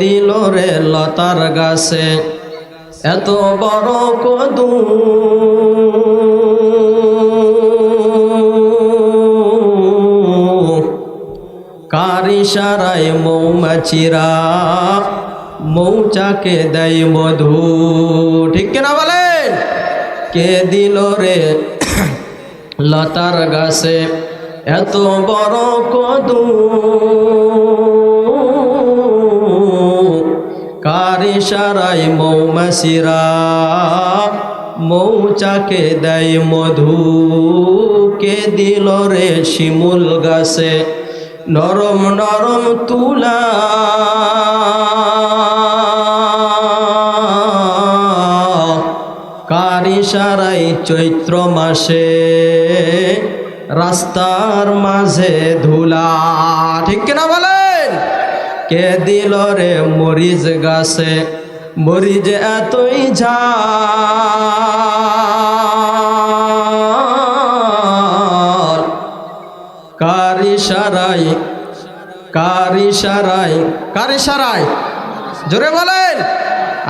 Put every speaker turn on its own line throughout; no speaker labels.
দিল রে লতার গাছে, এত বড় কদু। কারি সারায় মৌমাছিরা মৌচাকে দেয় মধু। ঠিক কিনা বলেন? কে দিল রে লতার গাছে, এত বড় কদু। সারাই মৌমাছিরা, মৌচাকে দেয় মধু। কে দিল রে শিমুল গাছে নরম নরম তুলা? কারি সারাই চৈত্র মাসে রাস্তার মাঝে ধুলা। ঠিক কিনা বলেন কে দিল রে মরিচ গাছে? মরিচ এতই ঝাল। কারি সারাই কারি সারাই কারি সারাই। জোরে বলেন?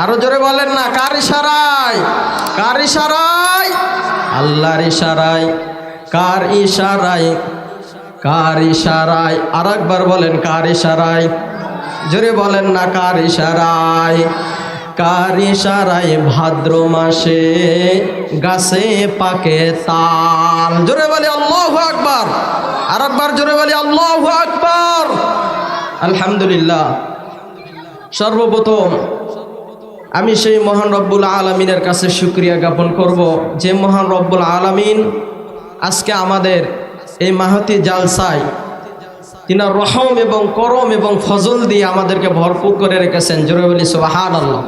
আরও জোরে বলেন না, কার ইশারায় কার ইশারায় আল্লাহর ইশারায়। কার ইশারায় কার ইশারায় আর একবার বলেন, কার ইশারায় জোরে বলেন না, কার ইশারায়? কার ইশারায় ভাদ্র মাসে গাছে পাকে তাল। জোরে বলি আল্লাহু আকবার। আর একবার জোরে বলি আল্লাহু আকবার। আলহামদুলিল্লাহ। সর্বপ্রথম আমি সেই মহান রব্বুল আলমিনের কাছে শুক্রিয়া জ্ঞাপন করব যে মহান রব্বুল আলমিন আজকে আমাদের এই মাহতি জালসায় তিনার রহম এবং করম এবং ফজল দিয়ে আমাদেরকে ভরপুর করে রেখেছেন। জোরে বলি সোহান আল্লাহ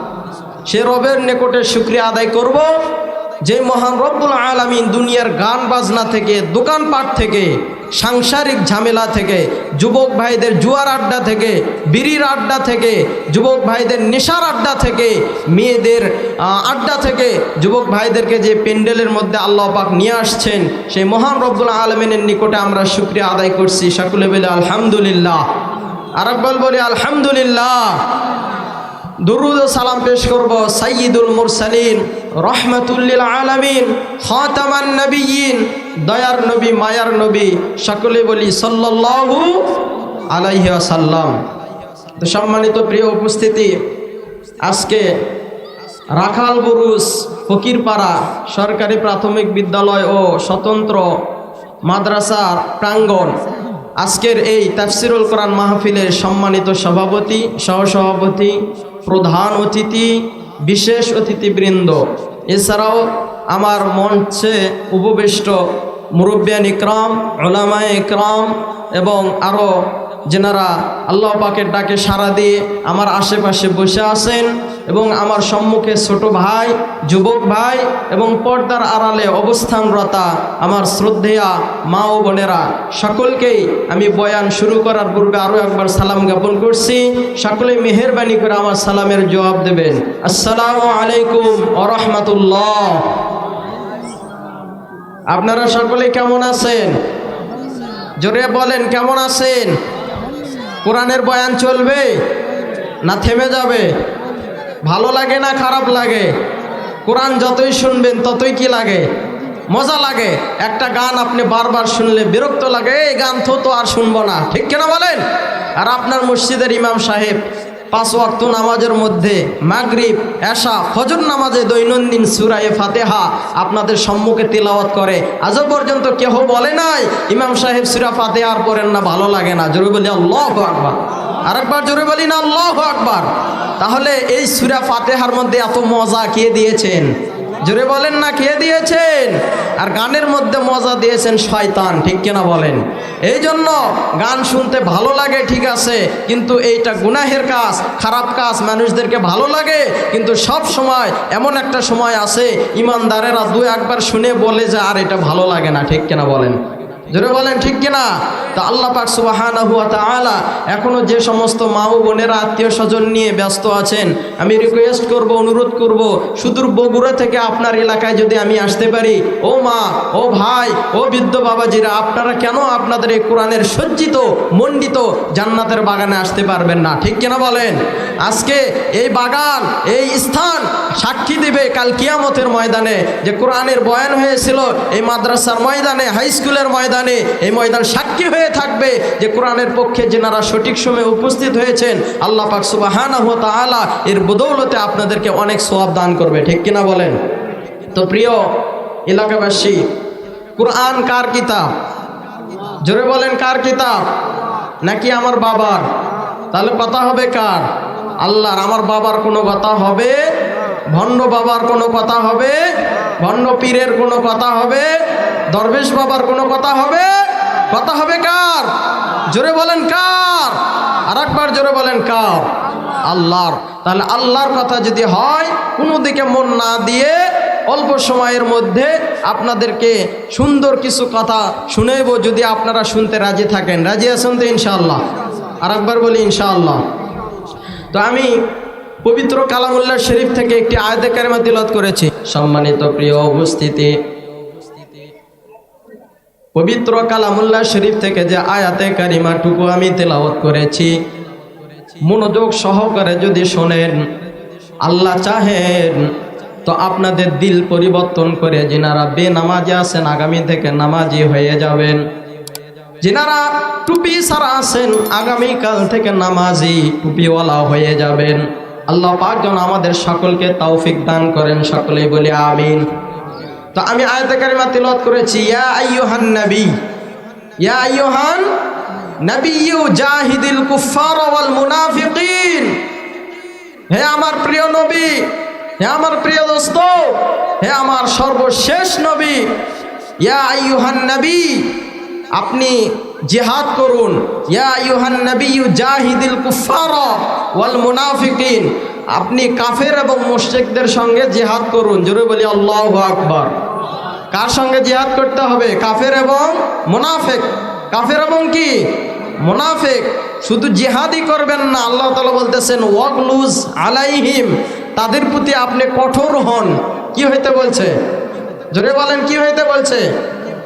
সে রবের নিকটে শুক্রিয়া আদায় করব। যে মহান রব্বুল আলমিন দুনিয়ার গান বাজনা থেকে, দোকানপাট থেকে, সাংসারিক ঝামেলা থেকে, যুবক ভাইদের জুয়ার আড্ডা থেকে, বিড়ির আড্ডা থেকে, যুবক ভাইদের নেশার আড্ডা থেকে, মেয়েদের আড্ডা থেকে, যুবক ভাইদেরকে যে প্যান্ডেলের মধ্যে আল্লাহ পাক নিয়ে আসছেন, সেই মহান রব্বুল আলমিনের নিকটে আমরা শুক্রিয়া আদায় করছি। সকলে বলে আলহামদুলিল্লাহ। আর একবার বলি আলহামদুলিল্লাহ। দুরুদ সালাম পেশ করব সাইয়্যিদুল মুরসালিন রহমাতুল্লিল আলামিন, খাতামান নবিয়িন দয়ার নবী, মায়ার নবী, সকলে বলি সাল্লাল্লাহু আলাইহি ওয়াসাল্লাম। তো সম্মানিত প্রিয় উপস্থিতি, আজকে রাখাল বুরুজ, ফকিরপাড়া সরকারি প্রাথমিক বিদ্যালয় ও স্বতন্ত্র মাদ্রাসার প্রাঙ্গণ আজকের এই তাফসিরুল কোরআন মাহফিলের সম্মানিত সভাপতি, সহসভাপতি প্রধান অতিথি বিশেষ অতিথিবৃন্দ। এছাড়াও আমার মঞ্চে উপবিষ্ট মুরব্বিয়ান ইকরাম ওলামায় ইকরাম এবং আরও যেনারা আল্লাহ পাকের ডাকে সাড়া দিয়ে আমার আশেপাশে বসে আছেন এবং আমার সম্মুখে ছোট ভাই, যুবক ভাই এবং পর্দার আড়ালে অবস্থানরতা আমার শ্রদ্ধেয়া মা ও বোনেরা, সকলকেই আমি বয়ান শুরু করার পূর্বে আরও একবার সালাম জ্ঞাপন করছি। সকলে মেহরবানি করে আমার সালামের জবাব দেবেন। আসসালামু আলাইকুম আরহামতুল্লাহ আপনারা সকলে কেমন আছেন? জোরে বলেন, কেমন আছেন? কোরআনের বয়ান চলবে না থেমে যাবে? ভালো লাগে না খারাপ লাগে? কোরআন যতই শুনবেন, ততই কি লাগে? মজা লাগে। একটা গান আপনি বারবার শুনলে বিরক্ত লাগে, এই গান তো তো আর শুনব না। ঠিক কেনা বলেন? আর আপনার মসজিদের ইমাম সাহেব পাঁচ ওয়াক্ত নামাজের মধ্যে মাগরিব, এশা, ফজর নামাজে দৈনন্দিন সুরায়ে ফাতেহা আপনাদের সম্মুখে তেলাওয়াত করে। আজও পর্যন্ত কেহ বলে নাই, ইমাম সাহেব সুরা ফাতেহার পড়েন না, ভালো লাগে না। জোরে বলি আল্লাহ আকবার। আরেকবার জোরে বলি না, আল্লাহ আকবার। তাহলে এই সুরা ফাতেহার মধ্যে এত মজা কে দিয়েছেন? জোরে বলেন না খেয়ে দিয়েছেন? আর গানের মধ্যে মজা দিয়েছেন শয়তান, ঠিক কিনা বলেন? এই জন্য গান শুনতে ভালো লাগে, ঠিক আছে, কিন্তু এইটা গুনাহের কাজ, খারাপ কাজ, মানুষদেরকে ভালো লাগে, কিন্তু সব সময় এমন একটা সময় আছে, ইমানদারেরা দু একবার শুনে বলে যে, আর এটা ভালো লাগে না ঠিক কিনা বলেন? জোরে বলেন, ঠিক কিনা? তা আল্লাহ পাক সুবাহানাহু ওয়া তাআলা এখনও যে সমস্ত মা ও বোনেরা আত্মীয় স্বজন নিয়ে ব্যস্ত আছেন, আমি রিকোয়েস্ট করব, অনুরোধ করব, সুদূর বগুড়া থেকে আপনার এলাকায় যদি আমি আসতে পারি, ও মা, ও ভাই, ও বৃদ্ধ বাবাজিরা, আপনারা কেন আপনাদের এই কোরআনের সজ্জিত, মণ্ডিত জান্নাতের বাগানে আসতে পারবেন না? ঠিক কিনা বলেন? আজকে এই বাগান, এই স্থান সাক্ষী দিবে কাল কিয়ামতের ময়দানে যে কোরআনের বয়ান হয়েছিল, এই মাদ্রাসার ময়দানে, হাই স্কুলের ময়দানে এই ময়দান সাক্ষী হয়ে থাকবে যে কোরআনের পক্ষে যেনারা সঠিক সময়ে উপস্থিত হয়েছেন, আল্লাহ পাক সুবাহানাহু ওয়া তাআলা এর বদৌলতে আপনাদেরকে অনেক সওয়াব দান করবে। ঠিক কিনা বলেন? তো প্রিয় এলাকাবাসী, কোরআন কার কিতাব? জোরে বলেন কার কিতাব? নাকি আমার বাবার? তাহলে কথা হবে কার? আল্লাহর। আমার বাবার কোনো কথা হবে, ভণ্ড বাবার কোনো কথা হবে, ভণ্ড পীরের কোনো কথা হবে দরবেশ বাবার কোনো কথা হবে? কথা হবে কার? জোরে বলেন কার? আর একবার জোরে বলেন কার? আল্লাহর। তাহলে আল্লাহর কথা যদি হয়, কোনো দিকে মন না দিয়ে অল্প সময়ের মধ্যে আপনাদেরকে সুন্দর কিছু কথা শুনেব যদি আপনারা শুনতে রাজি থাকেন। রাজি আছেন তো ইনশাআল্লাহ? আর একবার বলি ইনশাআল্লাহ। তো আমি পবিত্র কালামুল্লাহ শরীফ থেকে একটি আয়তে কারিমা তিলত করেছি। সম্মানিত প্রিয় উপস্থিতি পবিত্র কালামুল্লাহ শরীফ থেকে যে আয়াতে কারিমাটুকু আমি তেলাওয়াত করেছি, মনোযোগ সহকারে যদি শোনেন, আল্লাহ চাহেন, তো আপনাদের দিল পরিবর্তন করে যিনারা বেনামাজি আছেন, আগামী থেকে নামাজি হয়ে যাবেন। যিনারা টুপি সারা আছেন, আগামীকাল থেকে নামাজি, টুপিওয়ালা হয়ে যাবেন। আল্লাহ পাক যেন আমাদের সকলকে তৌফিক দান করেন, সকলেই বলি আমিন। তো আমি আয়াতে কারিমা তিলত করেছি, ইয়া আইয়ুহান নবী, ইয়া আইয়ুহান নবিয়্যু জাহিদিল কুফার ওয়াল মুনাফিকিন, হে আমার প্রিয় নবী, হে আমার প্রিয় দোস্ত, হে আমার সর্বশেষ নবী, ইয়া আইয়ুহান নবী, আপনি জিহাদ করুন, ইয়া আইয়ুহান নবিয়্যু জাহিদিল কুফার ওয়াল মুনাফিকিন, আপনি কাফের এবং মুশরিকদের সঙ্গে জিহাদ করুন। জোরে বলি, আল্লাহু আকবার। কার সঙ্গে জিহাদ করতে হবে? কাফের এবং মোনাফেক। কাফের এবং কি? মোনাফেক। শুধু জিহাদই করবেন না, আল্লাহ তালা বলতেছেন ওয়াকলুজ আলাইহিম। তাদের প্রতি আপনি কঠোর হন। কি হইতে বলছে? জোরে বলেন, কি হইতে বলছে?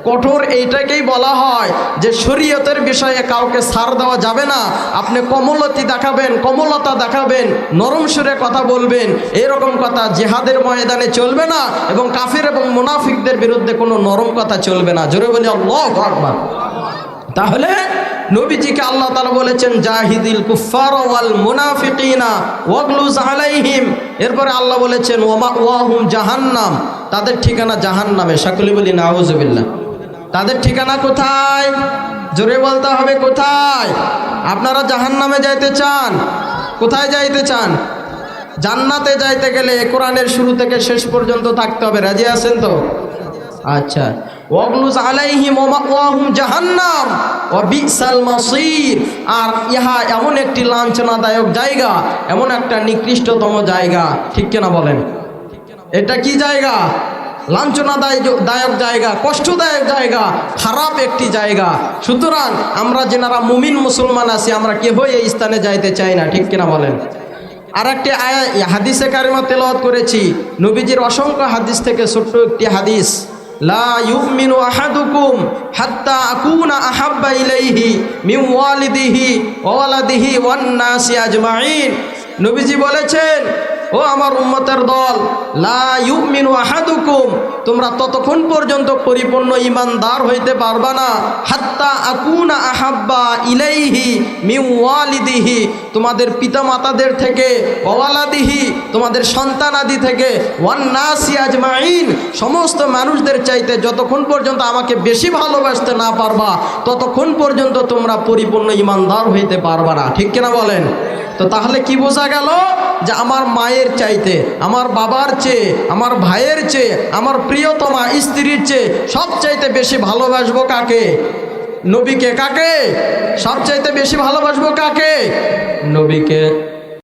কঠোর এইটাকেই বলা হয় যে শরীয়তের বিষয়ে কাউকে ছাড় দেওয়া যাবে না। আপনি কমলতি দেখাবেন, কমলতা দেখাবেন, নরম সুরে কথা বলবেন, এরকম কথা জেহাদের ময়দানে চলবে না এবং কাফির এবং মুনাফিকদের বিরুদ্ধে কোনো নরম কথা চলবে না। জোরে বলি, আল্লাহ তাহলে নবীজিকে আল্লাহ তালা বলেছেন, জাহিদিল কুফার ওয়াল মুনাফিকিনা ওয়াগলুজ আলাইহিম। এরপরে আল্লাহ বলেছেন ওমা ওয়াহুম জাহান্নাম। তাদের ঠিকানা জাহান্নামে। সকলে বলি, নাউজুবিল্লাহ। তাদের ঠিকানা কোথায়? জোরে বলতে হবে কোথায়? আপনারা জাহান্নামে যাইতে চান। কোথায় যাইতে চান? জান্নাতে যাইতে গেলে কোরআনের শুরু থেকে শেষ পর্যন্ত থাকতে হবে। রাজি আছেন তো? আচ্ছা। ওয়াগলুজ আলাইহিম ওয়াহুম জাহান্নাম ওয়া বিসাল মাসির। আর ইহা এমন একটি লাঞ্ছনাদায়ক জায়গা, এমন একটা নিকৃষ্টতম জায়গা। ঠিক কিনা বলেন? এটা কি জায়গা? লাঞ্ছনাদায়ক দায়ক জায়গা, কষ্টদায়ক জায়গা, খারাপ একটি জায়গা। সুতরাং আমরা যেনারা মুমিন মুসলমান আছি, আমরা কেহই এই স্থানে যাইতে চাই না, ঠিক কিনা বলেন? আর একটি হাদিসে কারিমা তেলাওয়াত করেছি, নবীজির অসংখ্য হাদিস থেকে ছোট্ট একটি হাদিস, লা হাত্তা মিন ওয়ান নবীজি বলেছেন ও আমার উম্মতের দল লা ইউমিনু আহাদুকুম তোমরা ততক্ষণ পর্যন্ত পরিপূর্ণ ইমানদার হইতে পারবা না। হাত্তা আকুনা আহাব্বা ইলাইহি মিন ওয়ালিদিহি, তোমাদের পিতামাতাদের থেকে ওয়ালাদিহি তোমাদের সন্তানাদি থেকে ওয়ান নাসি আজমাইন সমস্ত মানুষদের চাইতে যতক্ষণ পর্যন্ত আমাকে বেশি ভালোবাসতে না পারবা, ততক্ষণ পর্যন্ত তোমরা পরিপূর্ণ ইমানদার হইতে পারবা না। ঠিক কিনা বলেন? তো তাহলে কি বোঝা গেল? যে আমার মায়ের চাইতে, আমার বাবার চেয়ে, আমার ভাইয়ের চেয়ে, আমার প্রিয়তমা স্ত্রীর চেয়ে সবচাইতে বেশি ভালোবাসবো কাকে? নবীকে কাকে? সবচাইতে বেশি ভালোবাসবো কাকে? নবীকে